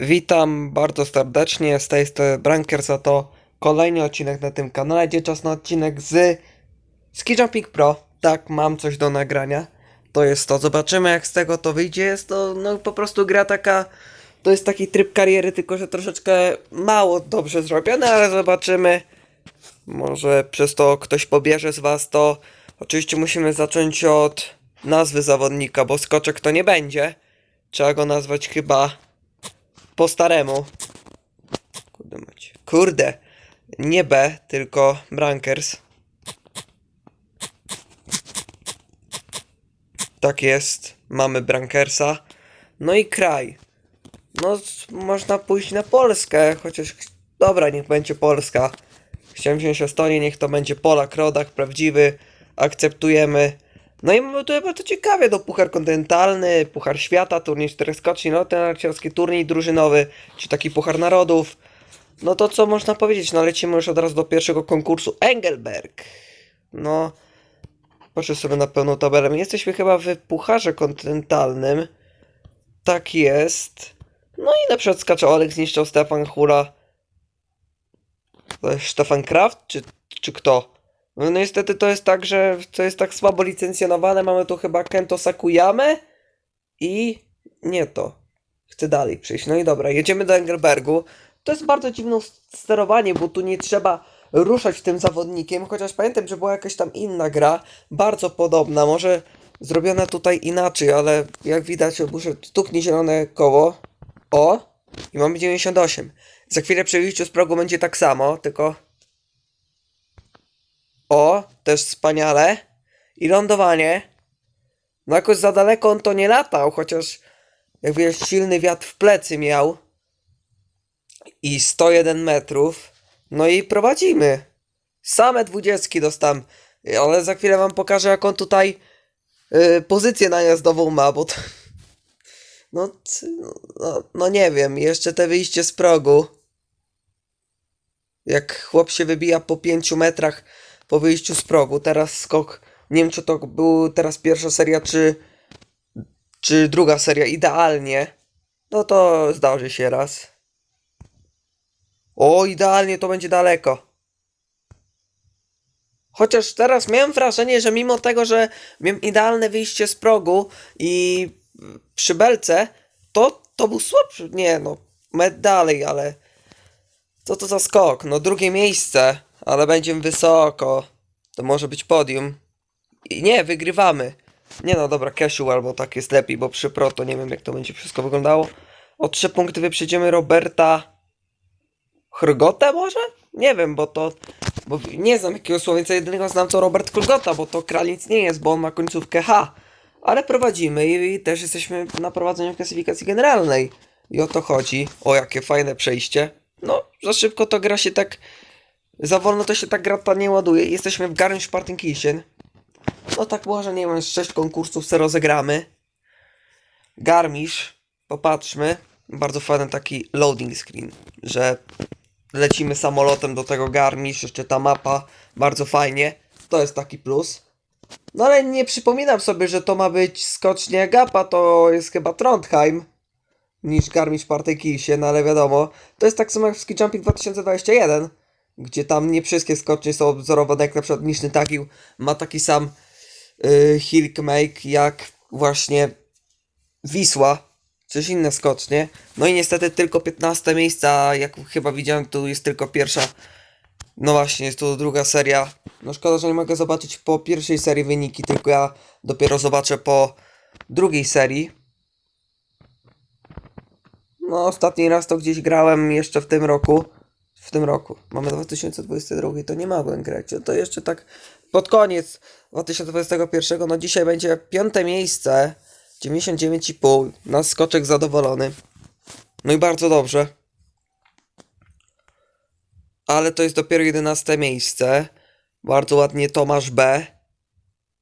Witam bardzo serdecznie, z tej strony Branker za to kolejny odcinek na tym kanale, gdzie czas na odcinek z Ski Jumping Pro. Tak, mam coś do nagrania. To jest to, zobaczymy jak z tego to wyjdzie. Jest to no po prostu gra taka, to jest taki tryb kariery, tylko że troszeczkę mało dobrze zrobiony, ale zobaczymy. Może przez to ktoś pobierze z was to. Oczywiście musimy zacząć od nazwy zawodnika, bo skoczek to nie będzie. Trzeba go nazwać chyba po staremu. Kurde macie. Kurde. Nie B, tylko Brankers. Tak jest. Mamy Brankersa. No i kraj. No, można pójść na Polskę, chociaż dobra, niech będzie Polska. Chciałem wziąć Estonię, niech to będzie Polak, rodak, prawdziwy. Akceptujemy. No i mamy tu bardzo ciekawie, do Puchar Kontynentalny, Puchar Świata, turniej czterech skoczni, no ten narciarski turniej drużynowy, czy taki Puchar Narodów. No to co można powiedzieć, no lecimy już od razu do pierwszego konkursu Engelberg. No, patrzę sobie na pełną tabelę, My jesteśmy chyba w Pucharze Kontynentalnym. Tak jest. No i na przykład skacze Olek zniszczył Stefan Hura. Stefan Kraft, czy, czy kto? No niestety to jest tak, że to jest tak słabo licencjonowane. Mamy tu chyba Kento Sakuyamę i nie to. Chcę dalej przejść. No i dobra, jedziemy do Engelbergu. To jest bardzo dziwne sterowanie, bo tu nie trzeba ruszać tym zawodnikiem, chociaż pamiętam, że była jakaś tam inna gra, bardzo podobna, może zrobiona tutaj inaczej, ale jak widać, muszę stuknie zielone koło. O! I mamy 98. Za chwilę przy wyjściu z progu będzie tak samo, tylko o, też wspaniale. I lądowanie. No jakoś za daleko on to nie latał, chociaż jak wiesz, silny wiatr w plecy miał. I 101 metrów. No i prowadzimy. Same dwudziestki dostam. Ale za chwilę wam pokażę, jak on tutaj yy, pozycję najazdową ma, bo to... No, no, no nie wiem, jeszcze te wyjście z progu. Jak chłop się wybija po 5 metrach po wyjściu z progu. Teraz skok. Nie wiem, czy to był teraz pierwsza seria, czy, czy druga seria. Idealnie. No to zdarzy się raz. O, idealnie to będzie daleko. Chociaż teraz miałem wrażenie, że mimo tego, że miałem idealne wyjście z progu i przy belce, to, to był słabszy. Nie no, metr dalej, ale co to za skok? No drugie miejsce, ale będziemy wysoko. To może być podium. I nie, wygrywamy. Nie no, dobra, casual, bo tak jest lepiej, bo przy pro to nie wiem jak to będzie wszystko wyglądało. O trzy punkty wyprzedziemy Roberta Hrgota może? Nie wiem, bo to... Bo nie znam jakiego słowiańca, jedynego znam co Robert Hrgota, bo to Kralic nie jest, bo on ma końcówkę H. Ale prowadzimy i, i też jesteśmy na prowadzeniu w klasyfikacji generalnej. I o to chodzi. O, jakie fajne przejście. No, za szybko to gra się tak... Za wolno to się ta nie ładuje. Jesteśmy w Garmisch-Partenkirchen. No tak może, nie wiem, z 6 konkursów se rozegramy. Garmisch, popatrzmy. Bardzo fajny taki loading screen, że lecimy samolotem do tego Garmisch, jeszcze ta mapa, bardzo fajnie. To jest taki plus. No ale nie przypominam sobie, że to ma być skocznie Gapa, to jest chyba Trondheim niż Garmisch Partenkirchen, no ale wiadomo. To jest tak samo jak w Ski Jumping 2021, gdzie tam nie wszystkie skocznie są wzorowane, jak na przykład Niszny Tagil ma taki sam yy, Hilk Make jak właśnie Wisła, coś inne skocznie. No i niestety tylko 15 miejsca, jak chyba widziałem, tu jest tylko pierwsza. No właśnie, jest tu druga seria. No szkoda, że nie mogę zobaczyć po pierwszej serii wyniki, tylko ja dopiero zobaczę po drugiej serii. No, ostatni raz to gdzieś grałem jeszcze w tym roku. W tym roku. Mamy 2022, to nie mogłem grać. To jeszcze tak pod koniec 2021. No dzisiaj będzie piąte miejsce. 99,5. Na skoczek zadowolony. No i bardzo dobrze. Ale to jest dopiero 11 miejsce. Bardzo ładnie Tomasz B.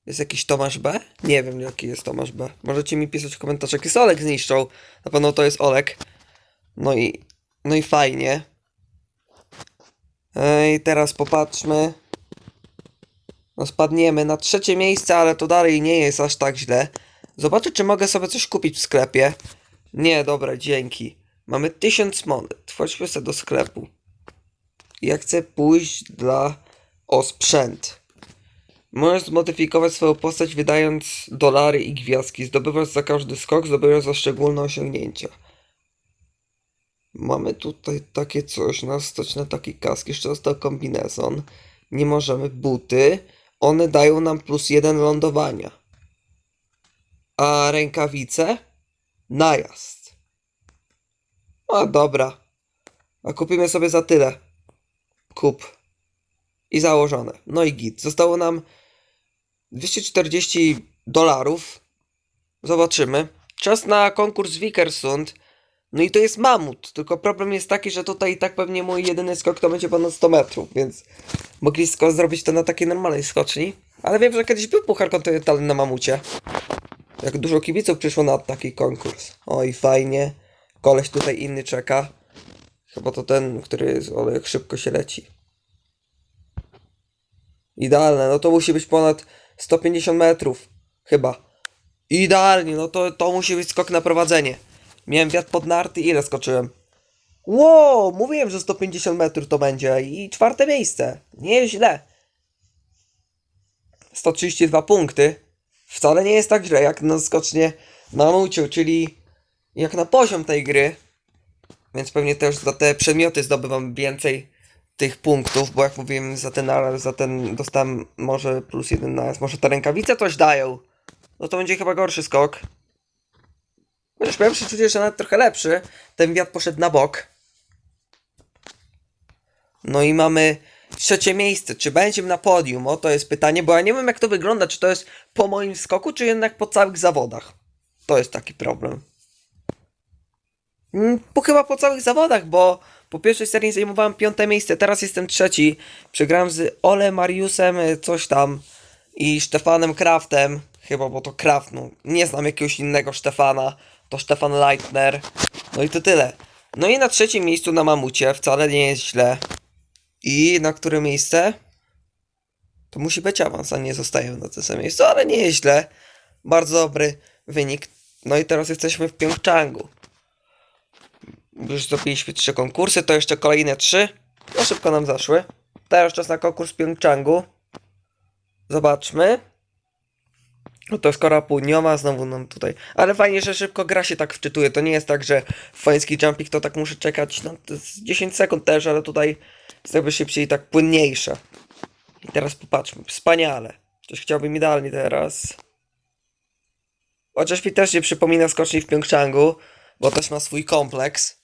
Jest jakiś Tomasz B? Nie wiem jaki jest Tomasz B. Możecie mi pisać w komentarzach. Jest Olek zniszczą. Na pewno to jest Olek. No i, no i fajnie. I teraz popatrzmy. No spadniemy na trzecie miejsce, ale to dalej nie jest aż tak źle. Zobaczę, czy mogę sobie coś kupić w sklepie. Nie, dobra, dzięki. Mamy 1000 monet. Chodźmy sobie do sklepu. Ja chcę pójść dla... O, sprzęt. Możesz zmodyfikować swoją postać wydając dolary i gwiazdki. Zdobywasz za każdy skok, zdobywasz za szczególne osiągnięcia. Mamy tutaj takie coś, nas stać na taki kask, jeszcze został kombinezon. Nie możemy buty. One dają nam plus jeden lądowania. A rękawice? Najazd. A dobra. A kupimy sobie za tyle. Kup. I założone. No i git. Zostało nam 240 dolarów. Zobaczymy. Czas na konkurs Wikersund. No i to jest mamut. Tylko problem jest taki, że tutaj i tak pewnie mój jedyny skok to będzie ponad 100 metrów, więc mogli zrobić to na takiej normalnej skoczni. Ale wiem, że kiedyś był puchar kontynentalny na mamucie. Jak dużo kibiców przyszło na taki konkurs. Oj, fajnie. Koleś tutaj inny czeka. Chyba to ten, który jest, ale jak szybko się leci. Idealne, no to musi być ponad 150 metrów. Chyba. Idealnie, no to, to musi być skok na prowadzenie. Miałem wiatr pod narty, ile skoczyłem? Wow, mówiłem, że 150 metrów to będzie i czwarte miejsce. Nieźle. 132 punkty. Wcale nie jest tak źle, jak na skocznie na mamuciu, czyli jak na poziom tej gry. Więc pewnie też za te przedmioty zdobywam więcej tych punktów, bo jak mówiłem, za ten naraz, za ten dostałem może plus jeden naraz. Może te rękawice coś dają. No to będzie chyba gorszy skok. Chociaż miałem przeczucie, że nawet trochę lepszy. Ten wiatr poszedł na bok. No i mamy trzecie miejsce. Czy będziemy na podium? O, to jest pytanie, bo ja nie wiem jak to wygląda. Czy to jest po moim skoku, czy jednak po całych zawodach? To jest taki problem. Mm, Po chyba po całych zawodach, bo po pierwszej serii zajmowałem piąte miejsce, teraz jestem trzeci. Przegrałem z Ole Mariusem, y, coś tam i Stefanem Kraftem. Chyba, bo to Kraft, no. Nie znam jakiegoś innego Stefana. To Stefan Leitner. No i to tyle. No i na trzecim miejscu na Mamucie, wcale nie jest źle. I na które miejsce? To musi być awans, a nie zostajemy na tym samym miejscu, ale nie jest źle. Bardzo dobry wynik. No i teraz jesteśmy w Pjongczangu. Już zrobiliśmy trzy konkursy, to jeszcze kolejne trzy. No szybko nam zaszły. Teraz czas na konkurs w Pjongczangu. Zobaczmy. No to jest Korea Południowa, znowu nam tutaj. Ale fajnie, że szybko gra się tak wczytuje. To nie jest tak, że fański jumping to tak muszę czekać jest 10 sekund też, ale tutaj jest jakby szybciej i tak płynniejsze. I teraz popatrzmy. Wspaniale. Coś chciałbym idealnie teraz. Chociaż mi też nie przypomina skoczni w Pjongczangu, bo też ma swój kompleks.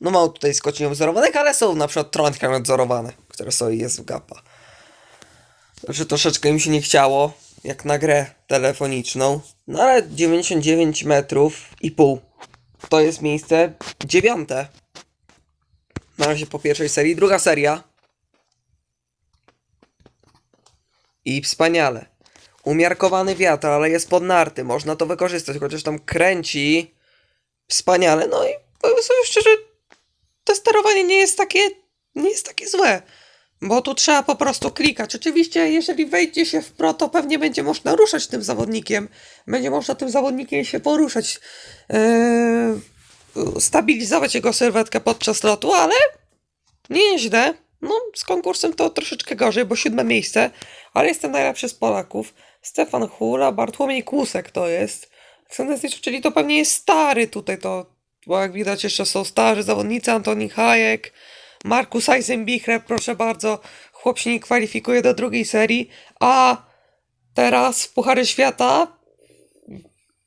No mało tutaj skoczni odzorowanych, ale są na przykład trądka odzorowane, które są i jest w gapa. Że troszeczkę mi się nie chciało, jak na grę telefoniczną. No ale 99 metrów i pół. To jest miejsce dziewiąte. Na razie po pierwszej serii. Druga seria. I wspaniale. Umiarkowany wiatr, ale jest pod narty. Można to wykorzystać, chociaż tam kręci. Wspaniale. No i powiem sobie szczerze, to sterowanie nie jest takie, nie jest takie złe. Bo tu trzeba po prostu klikać. Oczywiście, jeżeli wejdzie się w pro, to pewnie będzie można ruszać tym zawodnikiem. Będzie można tym zawodnikiem się poruszać. Yy, stabilizować jego sylwetkę podczas lotu, ale nie źle. No, z konkursem to troszeczkę gorzej, bo siódme miejsce, ale jestem najlepszy z Polaków. Stefan Hula, Bartłomiej Kłusek to jest. Fantastycznie, czyli to pewnie jest stary tutaj, to, bo jak widać jeszcze są starzy zawodnicy, Antoni Hajek, Markus Eisenbichler, proszę bardzo, chłop się nie kwalifikuje do drugiej serii, a teraz w Puchary Świata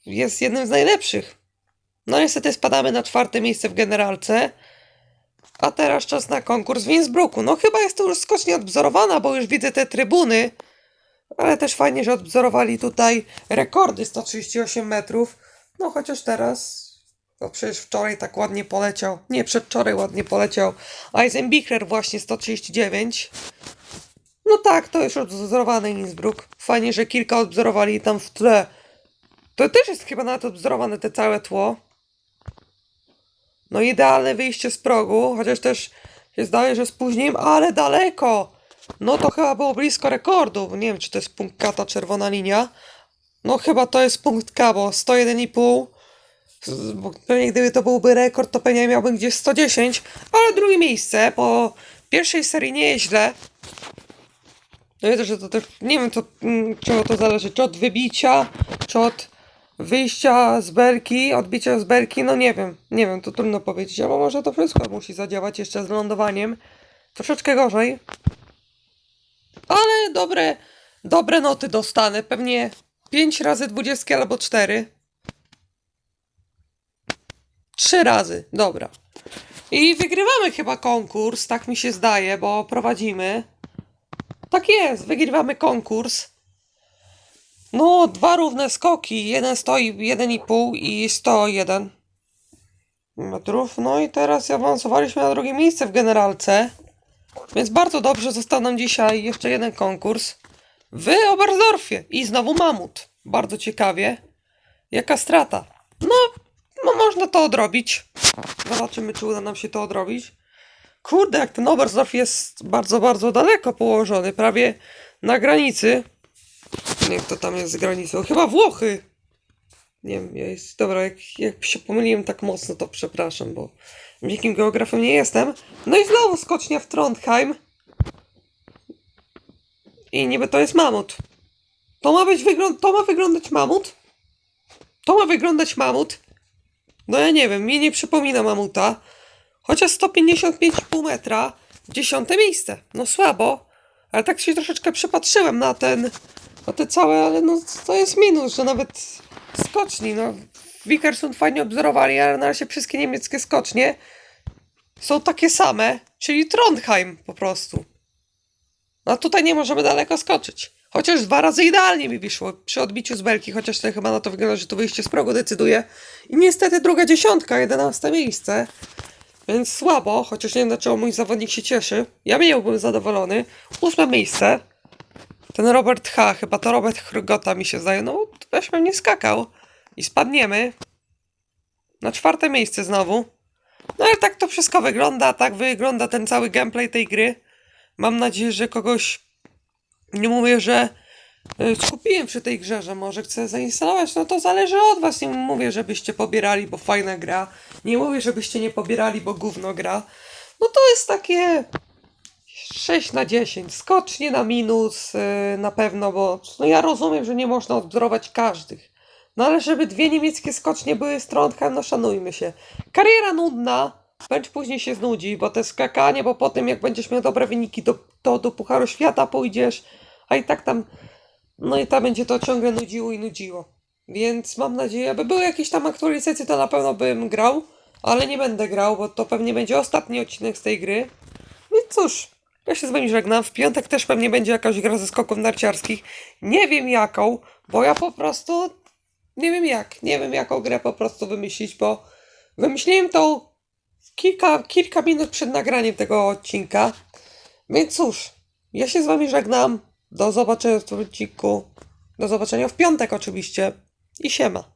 jest jednym z najlepszych. No niestety spadamy na czwarte miejsce w generalce. A teraz czas na konkurs w Innsbrucku. No chyba jest to już skocznie odwzorowana, bo już widzę te trybuny. Ale też fajnie, że odwzorowali tutaj rekordy 138 metrów. No chociaż teraz, no przecież wczoraj tak ładnie poleciał, nie przedwczoraj ładnie poleciał Eisenbichler właśnie 139. No tak, to już odwzorowany Innsbruck. Fajnie, że kilka odwzorowali tam w tle. To też jest chyba nawet odwzorowane te całe tło. No idealne wyjście z progu, chociaż też się zdaje, że spóźniłem, ale daleko. No to chyba było blisko rekordu. Nie wiem, czy to jest punkt K, ta czerwona linia. No chyba to jest punkt K, bo 101,5, Bo pewnie gdyby to byłby rekord, to pewnie miałbym gdzieś 110, ale drugie miejsce, po pierwszej serii nie jest źle. No wiedzę, że to też, nie wiem to, mm, to zależy, czy od wybicia, czy od wyjścia z belki, odbicia z belki, no nie wiem, nie wiem, to trudno powiedzieć, albo może to wszystko musi zadziałać jeszcze z lądowaniem, troszeczkę gorzej, ale dobre, dobre noty dostanę, pewnie 5 razy 20 albo 4. Trzy razy, dobra. I wygrywamy chyba konkurs, tak mi się zdaje, bo prowadzimy. Tak jest, wygrywamy konkurs. No, dwa równe skoki. Jeden stoi 1,5 i 101 metrów. No i teraz awansowaliśmy na drugie miejsce w generalce. Więc bardzo dobrze został nam dzisiaj jeszcze jeden konkurs w Oberstdorfie. I znowu mamut. Bardzo ciekawie. Jaka strata? No, no można to odrobić. Zobaczymy, czy uda nam się to odrobić. Kurde, jak ten Oberstdorf jest bardzo, bardzo daleko położony. Prawie na granicy. Nie, kto tam jest z granicą? Chyba Włochy. Nie wiem, ja jest, dobra, jak, jak się pomyliłem tak mocno, to przepraszam, bo wielkim geografem nie jestem. No i znowu skocznia w Trondheim. I niby to jest mamut. To ma być wygląd to ma wyglądać mamut? To ma wyglądać mamut? No ja nie wiem, mnie nie przypomina mamuta. Chociaż 155,5 metra, dziesiąte miejsce. No słabo, ale tak się troszeczkę przypatrzyłem na ten, na te całe, ale no to jest minus, że nawet skoczni, no Wikersund fajnie obzorowali, ale na razie wszystkie niemieckie skocznie są takie same, czyli Trondheim po prostu. No tutaj nie możemy daleko skoczyć. Chociaż dwa razy idealnie mi wyszło przy odbiciu z belki, chociaż to chyba na to wygląda, że to wyjście z progu decyduje. I niestety druga dziesiątka, jedenaste miejsce. Więc słabo, chociaż nie wiem dlaczego mój zawodnik się cieszy. Ja byłbym zadowolony. Ósme miejsce. Ten Robert H. Chyba to Robert Hrgota mi się zdaje. No, weźmy nie skakał. I spadniemy. Na czwarte miejsce znowu. No ale tak to wszystko wygląda. Tak wygląda ten cały gameplay tej gry. Mam nadzieję, że kogoś nie mówię, że y, skupiłem przy tej grze, że może chcę zainstalować, no to zależy od was. Nie mówię, żebyście pobierali, bo fajna gra. Nie mówię, żebyście nie pobierali, bo gówno gra. No to jest takie 6 na 10. Skocznie na minus y, na pewno, bo no ja rozumiem, że nie można odwzorować każdych. No ale żeby dwie niemieckie skocznie były z Trondheim, no szanujmy się. Kariera nudna, Bądź później się znudzi, bo te skakanie, bo po tym jak będziesz miał dobre wyniki, to, to do Pucharu Świata pójdziesz, a i tak tam, no i tam będzie to ciągle nudziło i nudziło. Więc mam nadzieję, aby były jakieś tam aktualizacje, to na pewno bym grał, ale nie będę grał, bo to pewnie będzie ostatni odcinek z tej gry. Więc cóż, ja się z wami żegnam. W piątek też pewnie będzie jakaś gra ze skoków narciarskich. Nie wiem jaką, bo ja po prostu nie wiem jak, nie wiem jaką grę po prostu wymyślić, bo wymyśliłem tą kilka, kilka minut przed nagraniem tego odcinka. Więc cóż, ja się z wami żegnam. Do zobaczenia w tym odcinku. Do zobaczenia w piątek oczywiście. I siema.